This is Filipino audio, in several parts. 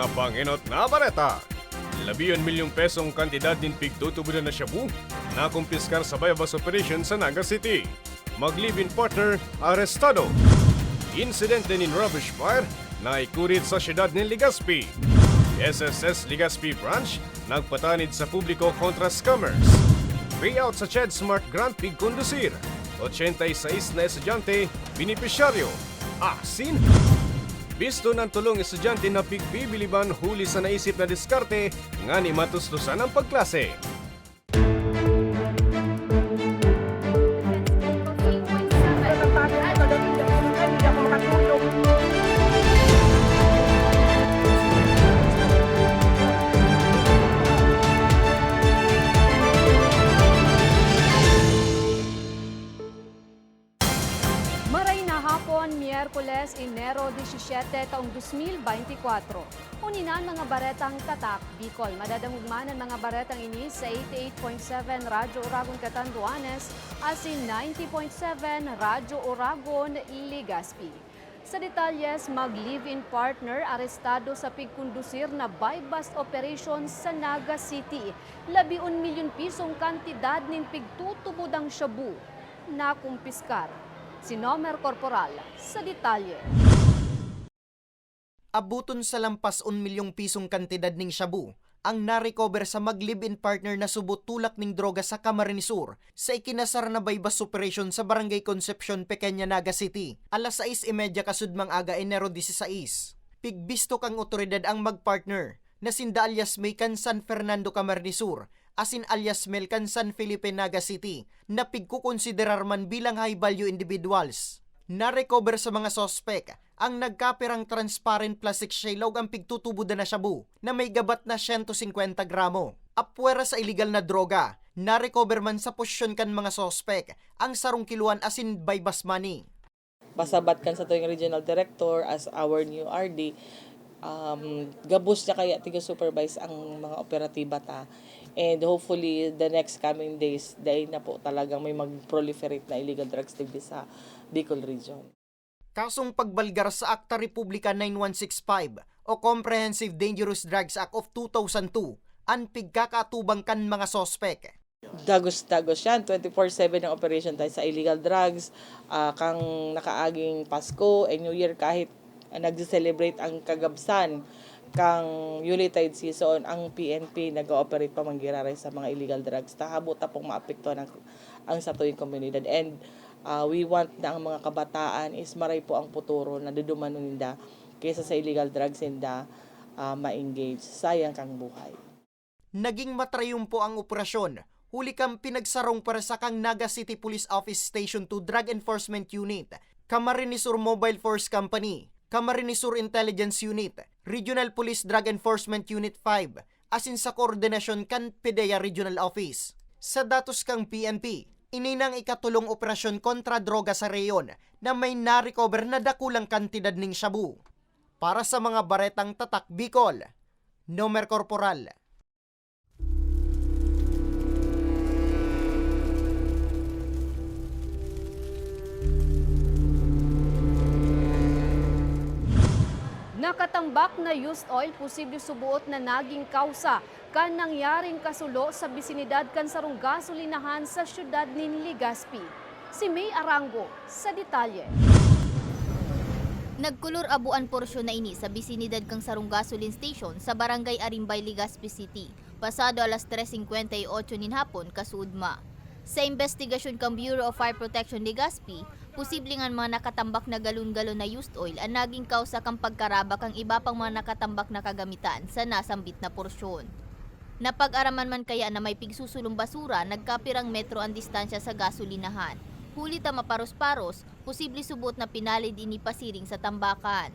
mga panginot na bareta. Labiyon milyong pesong kantidad din pigtutubudan na Shabu na kumpiskar sa Bayabas Operation sa Naga City. Mag-live-in partner, arestado. Insidente ni rubbish fire na ikurit sa siyudad ni Legazpi. SSS Legazpi Branch nagpatanid sa publiko kontra scammers. Payout sa Ched Smart Grant Pig Kondusir. 86 na estudyante, binipisyaryo. Asin! Bisto ng tulong estudyante na pigbibiliban huli sa naisip na diskarte nga ni matustusan ang pagklase. 17, taong 2024. Uninan mga baretang tatak, Bicol. Madadamugman ang mga baretang ini sa 88.7 Radyo Oragon Catanduanes at si 90.7 Radyo Oragon Ligaspi. Sa detalyes, mag-live-in partner arestado sa pigkundusir na buy-bust operation sa Naga City. Labiun milyon pisong kantidad nin pigtutubod ang shabu na kumpiskar. Si Nomer Corporal sa detalye. Abuton sa lampas un milyong pisong kantidad ning shabu ang narecover sa mag-live-in partner na subot tulak ning droga sa Camarines Sur sa ikinasar na baybas operation sa Barangay Concepcion, Pequeña Naga City, alas 6.30 kasudmang aga Enero 16. Pigbisto kang otoridad ang mag-partner na sinda alias Maykan San Fernando Camarines Sur asin alias Melkan San Felipe Naga City na pigkukonsiderar man bilang high value individuals na-recover sa mga sospek. Ang nagkapirang transparent plastic shaylog ang pigtutubo na shabu na may gabat na 150 gramo. Apwera sa illegal na droga, na-recover man sa posisyon kan mga sospek. Ang sarong kiluan asin baybas money. pasabat kan sa tuwing regional director as our new RD um, gabos niya kaya tiga supervise ang mga operatiba ta. And hopefully the next coming days dahil na po talagang may mag-proliferate na illegal drugs sa Bicol region. Kasong pagbalgar sa Akta Republika 9165 o Comprehensive Dangerous Drugs Act of 2002 ang pigkakatubang kan mga sospek. Dagos-dagos yan. 24-7 ang operation tayo sa illegal drugs. ah, kang nakaaging Pasko and New Year kahit uh, nag-celebrate ang kagabsan kang Yuletide season, ang PNP nag-ooperate pa manggiraray sa mga illegal drugs. Tahabo ta pong maapekto ng ang sa tuwing komunidad. And ah, we want na ang mga kabataan is maray po ang puturo na dudumano ninda kaysa sa illegal drugs ninda ah, ma-engage. Sayang kang buhay. Naging matrayumpo ang operasyon. Huli kang pinagsarong para sa kang Naga City Police Office Station 2 Drug Enforcement Unit, Camarines Sur Mobile Force Company, Camarines Sur Intelligence Unit, Regional Police Drug Enforcement Unit 5, asin sa koordinasyon kan PDEA Regional Office. Sa datos kang PNP, ininang ikatulong operasyon kontra droga sa reyon na may na-recover na dakulang kantidad ng shabu. Para sa mga baretang tatak Bicol, Nomer Corporal, Nakatambak na used oil posible subuot na naging kausa kan nangyaring kasulo sa bisinidad kan sarong gasolinahan sa syudad ni Ligaspi. Si May Arango sa detalye. Nagkulor abuan porsyon na ini sa bisinidad kang sarong gasoline station sa barangay Arimbay, Legazpi City, pasado alas 3.58 nin hapon kasudma. Sa investigasyon kang Bureau of Fire Protection Legazpi, posible nga mga nakatambak na galon-galon na used oil ang naging kausa kang pagkaraba kang iba pang mga nakatambak na kagamitan sa nasambit na porsyon. Napag-araman man kaya na may pigsusulong basura, nagkapirang metro ang distansya sa gasolinahan. Huli ta maparos-paros, posible subot na pinalid ini pasiring sa tambakan.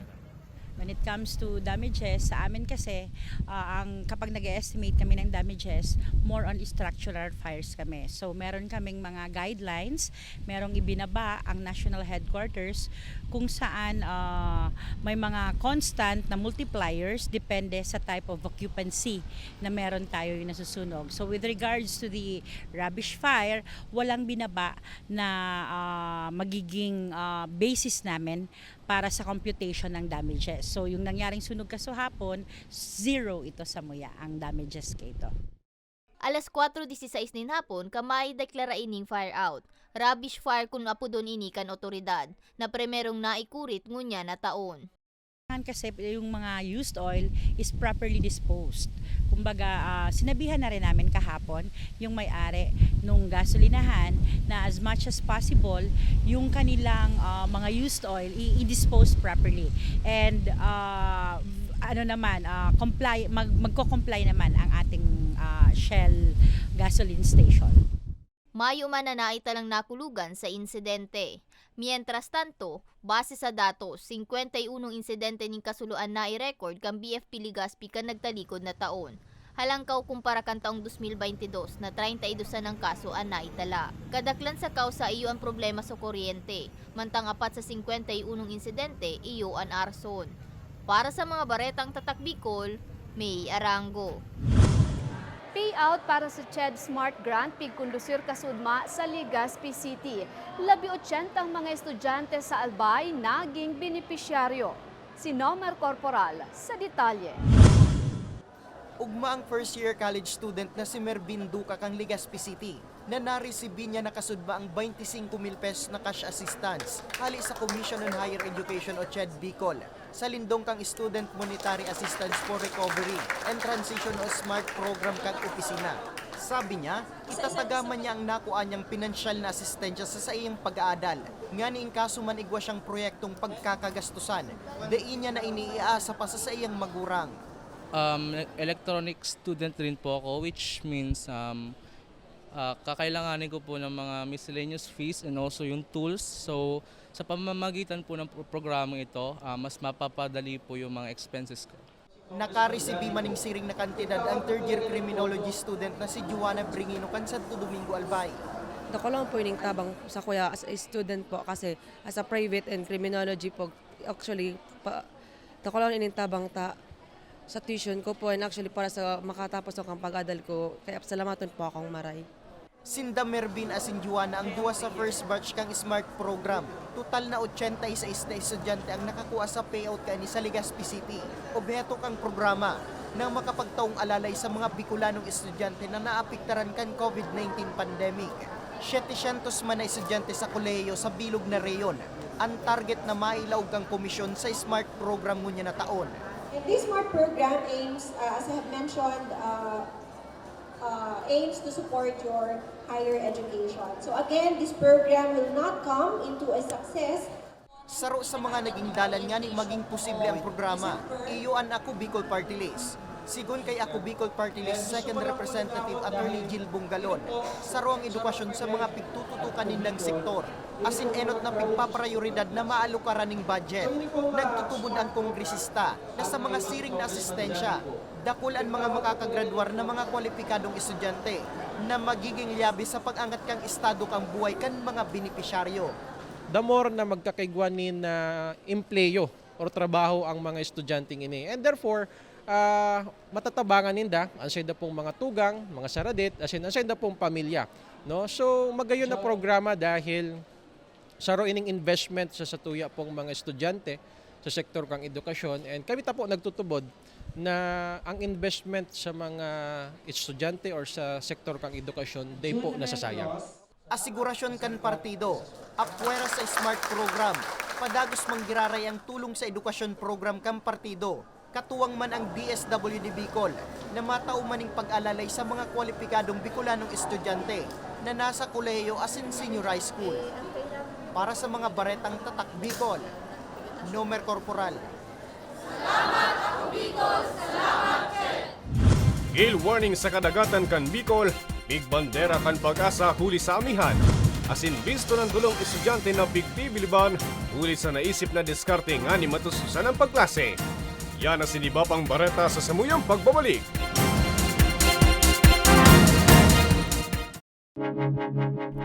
When it comes to damages, sa amin kasi, ah, ang kapag nag estimate kami ng damages, more on structural fires kami. So, meron kaming mga guidelines, merong ibinaba ang national headquarters kung saan ah, may mga constant na multipliers depende sa type of occupancy na meron tayo yung nasusunog. So, with regards to the rubbish fire, walang binaba na ah, magiging ah, basis namin para sa computation ng damages. So yung nangyaring sunog kasahapon, zero ito sa muya ang damages kay ito. Alas 4.16 nin hapon, kamay deklara ining fire out. Rubbish fire kung apudon ini kan otoridad, na primerong naikurit ngunya na taon. Kasi yung mga used oil is properly disposed. Kumbaga, ah, sinabihan na rin namin kahapon yung may-ari nung gasolinahan na as much as possible, yung kanilang ah, mga used oil i-dispose properly. And ah, ano naman, ah, comply, mag, magko-comply naman ang ating ah, Shell gasoline station. Mayo man na naitalang nakulugan sa insidente. Mientras tanto, base sa datos, 51 insidente ning kasuluan na i-record kang BFP Ligaspi kan nagtalikod na taon. Halangkaw kumpara kan taong 2022 na 32 sa ng kaso ang naitala. Kadaklan sa kausa iyo ang problema sa kuryente, mantang apat sa 51 insidente iyo ang arson. Para sa mga baretang tatak Bicol, May Arango. Payout para sa CHED Smart Grant pigkondusir kasudma sa Legazpi City. Labi 80 ang mga estudyante sa Albay naging benepisyaryo. Si Nomer Corporal sa detalye. Ugma ang first year college student na si Mervin Duca kang Legazpi City na naresibi niya nakasudba ang 25 mil pesos na cash assistance hali sa Commission on Higher Education o CHED Bicol sa lindong kang Student Monetary Assistance for Recovery and Transition o SMART program kang opisina. Sabi niya, itatagaman niya ang nakuha niyang pinansyal na asistensya sa sa iyang pag-aadal. Nga ni kaso man igwa siyang proyektong pagkakagastusan, dai niya na iniiasa pa sa sa iyang magurang. um, electronic student rin po ako which means um, ah, kakailanganin ko po ng mga miscellaneous fees and also yung tools. So sa pamamagitan po ng pro- programang ito, ah, mas mapapadali po yung mga expenses ko. Nakaresibi maning siring na kantidad ang third year criminology student na si Juana Bringino kan Santo Domingo Albay. Dako lang po ining tabang sa kuya as a student po kasi as a private and criminology po actually pa, dako lang ining tabang ta sa tuition ko po and actually para sa makatapos ako ang pag-adal ko kaya salamaton po akong maray. Sinda Mervin asin Juana ang duwa sa first batch kang SMART program. Total na 86 na estudyante ang nakakuha sa payout kani sa Legazpi City. Objeto kang programa nang makapagtaong alalay sa mga Bicolanong estudyante na naapektaran kan COVID-19 pandemic. 700 man na estudyante sa kolehiyo sa bilog na reyon. Ang target na mailaw kang komisyon sa SMART program ngunya na taon. And this SMART program aims, uh, as I have mentioned, uh, aims to support your higher education. So again, this program will not come into a success Saro sa mga naging dalan nga ni maging posible ang programa. Iyo ang ako Bicol Party List. Sigon kay ako Bicol Party List Second Representative Attorney Jill Bungalon. Saro ang edukasyon sa mga pigtututukan nilang sektor. Asin enot na pigpaprioridad na maalukaran ng budget. Nagtutubod ang kongresista na sa mga siring na asistensya. Dakul ang mga makakagradwar na mga kwalipikadong estudyante na magiging liabi sa pag-angat kang estado kang buhay kan mga benepisyaryo. the more na magkakaigwanin na empleyo or trabaho ang mga estudyanteng ini. And therefore, ah, matatabangan ninda ang sayda pong mga tugang, mga saradit, asin ang sayda pong pamilya. No? So magayon na programa dahil sa ining investment sa satuya pong mga estudyante sa sektor kang edukasyon and kami ta po nagtutubod na ang investment sa mga estudyante or sa sektor kang edukasyon day po nasasayang. Asigurasyon kan partido, apwera sa SMART program, padagos manggiraray ang tulong sa edukasyon program kan partido, katuwang man ang DSWD Bicol na matao maning pag-alalay sa mga kwalipikadong Bicolanong estudyante na nasa kolehiyo asin senior high school. Para sa mga baretang tatak Bicol, Nomer Corporal. Gale warning sa kadagatan kan Bicol, big bandera kan pag-asa huli sa amihan. Asin bisto ng gulong estudyante na bigtibiliban, huli sa naisip na diskarte nga ni matususan ang pagklase. Yan ang sinibapang bareta sa samuyang pagbabalik.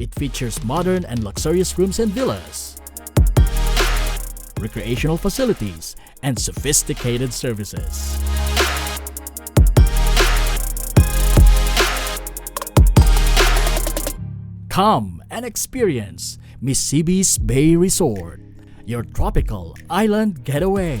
It features modern and luxurious rooms and villas, recreational facilities, and sophisticated services. Come and experience Mississippi's Bay Resort, your tropical island getaway.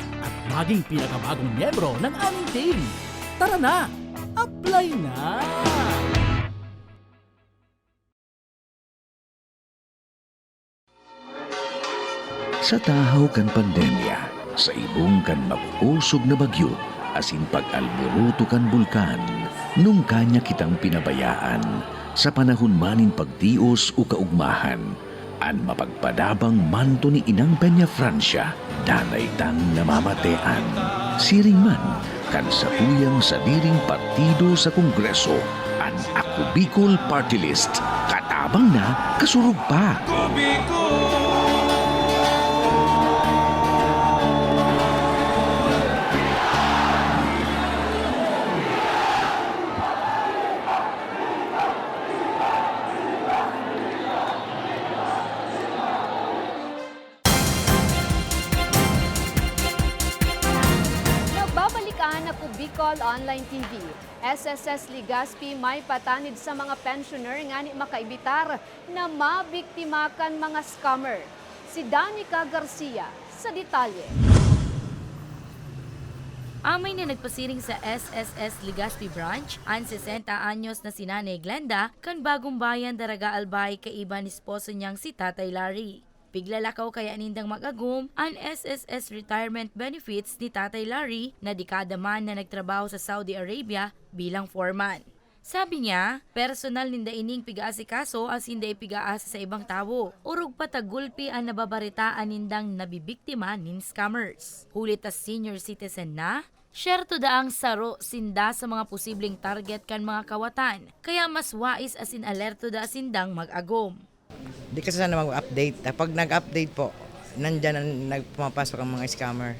at maging pinakabagong miyembro ng aming team. Tara na! Apply na! Sa tahaw kan pandemya, sa ibong kan mag-usog na bagyo, asin pag-alburuto kan bulkan, nung kanya kitang pinabayaan, sa panahon manin pagtios o kaugmahan, an mapagpadabang manto ni Inang Peña Francia, danay tang namamatean. Siring man, kan sa tuyang sa diring partido sa Kongreso, an Ako Bicol Party List, katabang na kasurug pa. Nagbabalikan SSS Ligaspi may patanid sa mga pensioner nga ni makaibitar na mabiktimakan mga scammer. Si Danica Garcia sa detalye. Amay na nagpasiring sa SSS Legazpi Branch, ang 60 anyos na si Nanay Glenda, kan bagong bayan Daraga Albay kay iba ni esposo niyang si Tatay Larry. Piglalakaw kaya nindang magagum ang SSS retirement benefits ni Tatay Larry na dekada man na nagtrabaho sa Saudi Arabia bilang foreman. Sabi niya, personal ninda ining pigaasikaso as hindi pigaasa sa ibang tao. Urog patagulpi ang nababaritaan nindang nabibiktima nin scammers. Hulit as senior citizen na, share to daang saro sinda sa mga posibleng target kan mga kawatan. Kaya mas wais asin alerto da sindang mag-agom. Di kasi sana mag-update. Pag nag-update po, nandyan ang nagpumapasok ang mga scammer.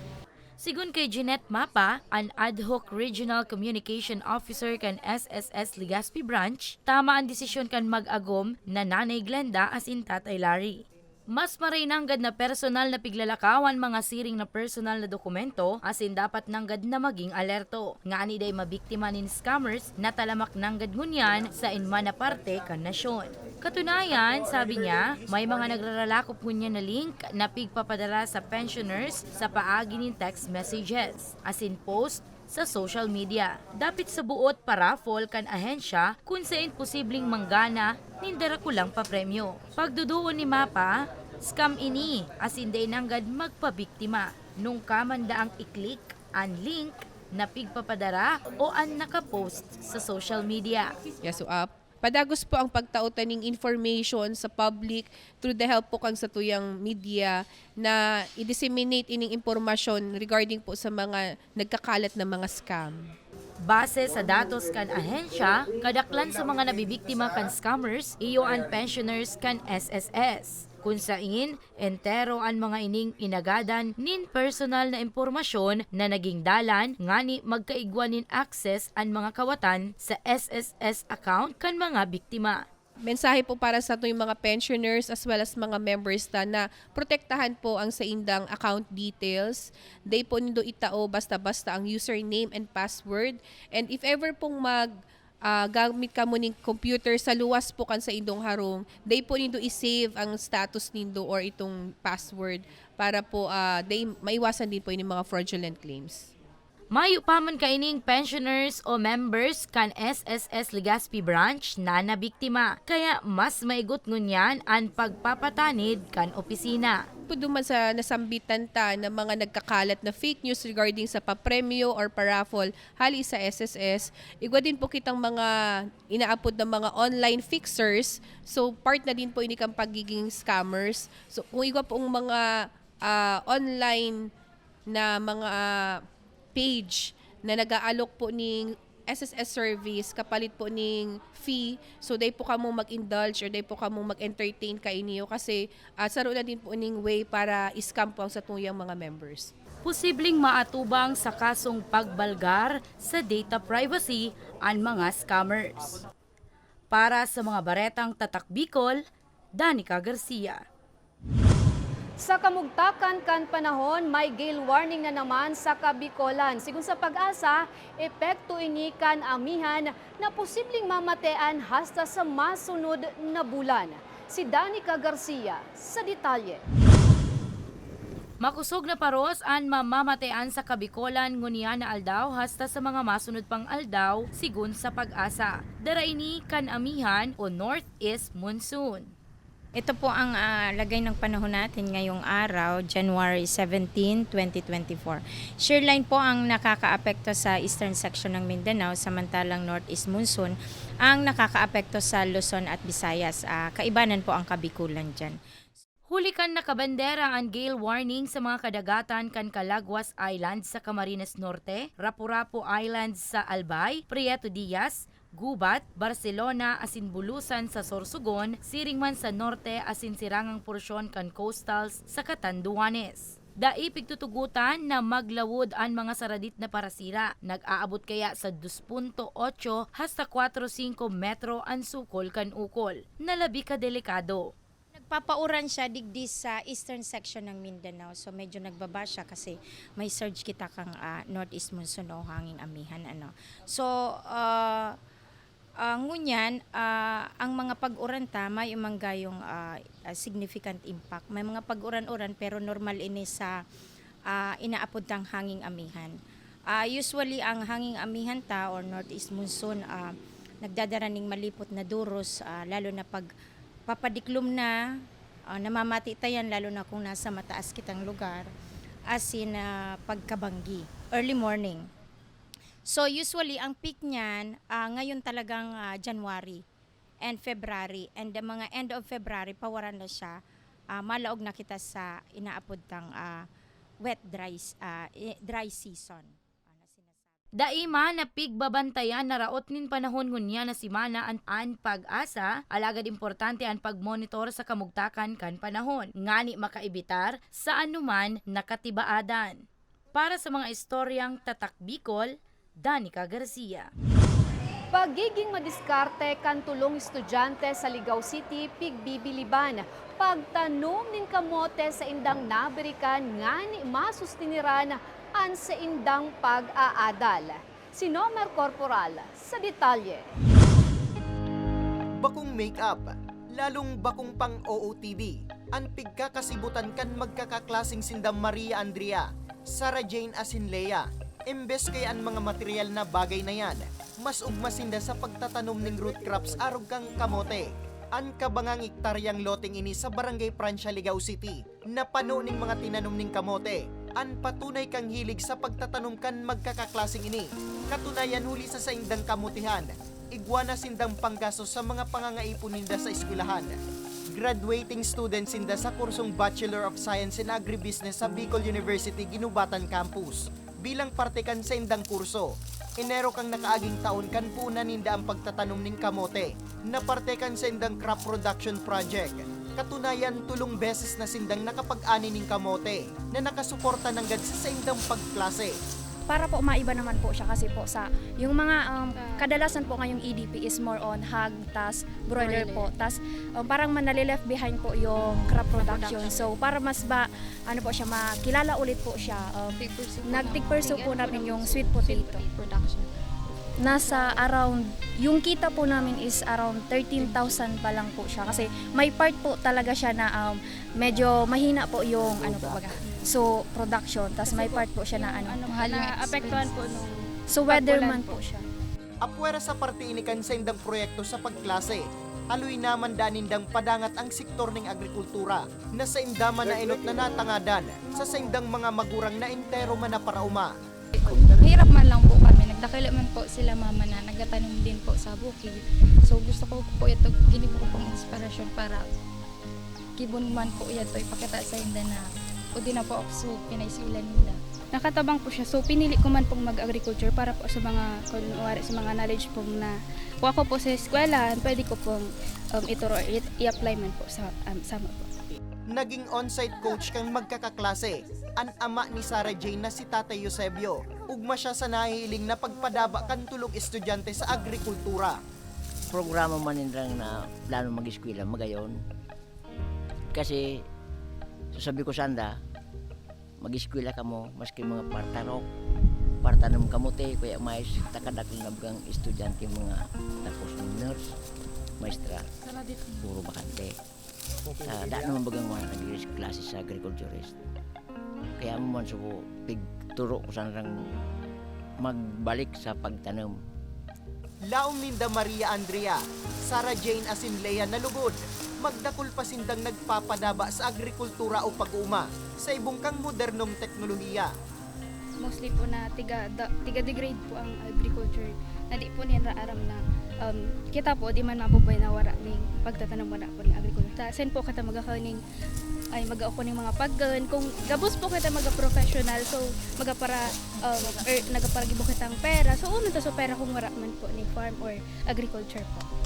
Sigun kay Jeanette Mapa, an ad hoc regional communication officer kan SSS Legazpi Branch, tama ang desisyon kan mag-agom na Nanay Glenda as in Tatay Larry. Mas maray nanggad na personal na piglalakawan mga siring na personal na dokumento asin dapat nanggad na maging alerto. Nga ani day mabiktima nin scammers na talamak nanggad ngunyan sa inman na parte kan nasyon. Katunayan, sabi niya, may mga nagraralakop ngunyan na link na pigpapadala sa pensioners sa paagi nin text messages asin post sa social media. Dapit sa buot paraffol kan ahensya kung saan posibleng manggana nindara kulang pa premyo. Pagduduon ni Mapa, scam ini as hindi nanggad magpabiktima. Nung kamanda ang i-click ang link na pigpapadara o ang nakapost sa social media. So up. Padagos po ang pagtautan ng information sa public through the help po kang sa tuyang media na i-disseminate ining impormasyon regarding po sa mga nagkakalat na mga scam. Base sa datos kan ahensya, kadaklan sa mga nabibiktima kan scammers, iyo ang pensioners kan SSS. Kung sa ingin, entero ang mga ining inagadan nin personal na impormasyon na naging dalan ngani magkaigwan nin access ang mga kawatan sa SSS account kan mga biktima. Mensahe po para sa tuyong mga pensioners as well as mga members ta na protektahan po ang sa indang account details. They po nindo itao basta-basta ang username and password. And if ever pong mag ah, gamit ka mo ning computer sa luwas po kan sa indong harong, they po nindo i-save ang status nindo or itong password para po ah, they maiwasan din po yung mga fraudulent claims. Mayo pa man kaining pensioners o members kan SSS Legazpi branch na nabiktima. Kaya mas maigot ngunyan ang pagpapatanid kan opisina. po duman sa nasambitan ta ng mga nagkakalat na fake news regarding sa papremyo or paraffle hali sa SSS. Igwa din po kitang mga inaapod ng mga online fixers. So part na din po ini kang pagiging scammers. So kung igwa pong mga ah, online na mga ah, page na nag-aalok po ning SSS service kapalit po ning fee so day po kamo mag-indulge or day po kamo mag-entertain kay niyo kasi uh, saro na din po ning way para scam po ang sa tuyang mga members. Posibleng maatubang sa kasong pagbalgar sa data privacy ang mga scammers. Para sa mga baretang tatak Bicol, Danica Garcia. Sa kamugtakan kan panahon, may gale warning na naman sa Kabikolan. Sigun sa pag-asa, epekto ini kan amihan na posibleng mamatean hasta sa masunod na bulan. Si Danica Garcia sa detalye. Makusog na paros ang mamamatean sa Kabikolan ngunya na aldaw hasta sa mga masunod pang aldaw sigun sa pag-asa. Daraini kan amihan o northeast monsoon. Ito po ang ah, lagay ng panahon natin ngayong araw, January 17, 2024. Shearline po ang nakakaapekto sa eastern section ng Mindanao, samantalang northeast monsoon ang nakakaapekto sa Luzon at Visayas. Ah, kaibanan po ang kabikulan dyan. Huli kan nakabandera ang gale warning sa mga kadagatan kan Calagwas Island sa Camarines Norte, Rapu-Rapu Island sa Albay, Prieto Diaz, Gubat, Barcelona asin bulusan sa Sorsogon, Siringman sa Norte asin sirangang porsyon kan coastals sa Catanduanes. Daipig tutugutan na maglawod ang mga saradit na parasira. Nag-aabot kaya sa 2.8 hasta 4.5 metro ang sukol kan ukol. Nalabi ka delikado. Nagpapauran siya digdi sa eastern section ng Mindanao. So medyo nagbaba siya kasi may surge kita kang ah, northeast monsoon o hanging amihan ano. So uh, uh, ngunyan ah, ang mga pag-uran ta may umanggayong ah, ah, significant impact. May mga pag-uran-uran pero normal ini sa ah, inaapod tang hanging amihan. Ah, usually ang hanging amihan ta or northeast monsoon ah, nagdadaraning malipot na duros ah, lalo na pag papadiklom na, uh, namamati tayan lalo na kung nasa mataas kitang lugar, as in ah, pagkabanggi, early morning. So usually ang peak niyan ah, ngayon talagang ah, January and February and the mga end of February pawaran na siya ah, malaog na kita sa inaapod tang ah, wet dry i- dry season. Daima na pigbabantayan na raot nin panahon ngunya na si Mana an, an pag-asa, alagad importante ang pagmonitor sa kamugtakan kan panahon, ngani makaibitar sa anuman nakatibaadan. Para sa mga istoryang tatak Bicol, Danica Garcia. Pagiging madiskarte kan tulong estudyante sa Ligaw City, pigbibiliban. Pagtanom nin kamote sa indang nabirikan ngani masustiniran an sa indang pag-aadal. Si Nomer Corporal sa detalye. Bakong makeup, lalong bakong pang OOTD, ang pigkakasibutan kan magkakaklasing sindang Maria Andrea, Sarah Jane Asinlea, Imbes kay ang mga material na bagay na yan, mas ugmasinda sa pagtatanom ng root crops arog kang kamote. An kabangang iktaryang loting ini sa Barangay Prancia, Ligaw City, na pano ning mga tinanom ning kamote. An patunay kang hilig sa pagtatanom kan magkakaklasing ini. Katunayan huli sa saindang kamutihan, igwana sindang panggaso sa mga pangangaipon ninda sa eskwelahan. Graduating students sinda sa kursong Bachelor of Science in Agribusiness sa Bicol University Ginubatan Campus. Bilang parte kan sa indang kurso, Enero kang nakaaging taon kan puna ninda ang pagtatanom ning kamote na parte kan sa indang crop production project. Katunayan, tulong beses na sindang nakapag-ani ning kamote na nakasuporta ng gad sa indang pagklase. Para po maiba naman po siya kasi po sa yung mga um, kadalasan po ngayong EDP is more on hog tas broiler po. Tas um, parang manali left behind po yung crop production. so para mas ba ano po siya makilala ulit po siya um, nagtig pursue po namin yung sweet potato. production. Nasa around yung kita po namin is around 13,000 pa lang po siya. Kasi may part po talaga siya na um, medyo mahina po yung ano po baga So, production. Tapos may part po siya na ano, mahal yung apektuhan po nung So, weatherman po siya. Apwera sa parte inikan sa indang proyekto sa pagklase. Aloy naman danindang padangat ang sektor ng agrikultura na sa indama na inot na natangadan sa saindang mga magurang na entero man na parauma. Hirap man lang po kami. Nagdakila man po sila mama na nagatanim din po sa bukid. So gusto ko po ito, ginib ko pong inspirasyon para kibon man po ito ipakita sa inda na o di na po ako so pinaisilan nila. Nakatabang po siya. So, pinili ko man pong mag-agriculture para po sa mga, kunwari, sa mga knowledge pong na kung ako po sa eskwela, pwede ko pong um, ituro, i-apply man po sa um, sama po. Naging on-site coach kang magkakaklase, ang ama ni Sarah Jane na si Tatay Eusebio. Ugma siya sa nahihiling na pagpadaba kan tulog estudyante sa agrikultura. programa man nindang na plano mag-eskwela magayon. Kasi sasabi ko sanda, mag-eskwela ka mo, maski mga partarok, partanong kamote, kuya mais, takadakil na bagang estudyante mga tapos nurse, maestra, puro bakante. Sa daan naman bagang mga nag klase sa agriculturist. Kaya mo man suko, pigturo ko saan rang magbalik sa pagtanom. Laom Linda Maria Andrea, Sarah Jane Asinlea nalugod. Magdakol pa sindang nagpapadaba sa agrikultura o pag-uma sa ibungkang modernong teknolohiya. Mostly po na tiga, da, tiga degrade po ang agriculture. Na di po niya aram na um, kita po di man mabubay na wara ning pagtatanong wala po ng agriculture. Ta sen po kata magakaning ay maga ako ning mga paggan kung gabos po kita maga professional so maga para um, er, nagapara gibo kitang pera so uno to so pera kung wara man po ni farm or agriculture po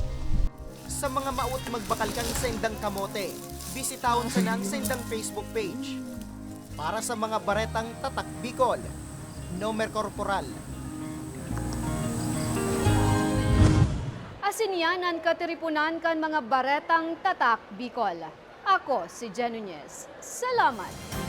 Sa mga maut magbakal kang sendang kamote, bisitahon sa nang sendang Facebook page. Para sa mga baretang tatak Bicol, Nomer Corporal. Asinyanan katiripunan kan mga baretang tatak Bicol. Ako si Jen Nunez. Salamat!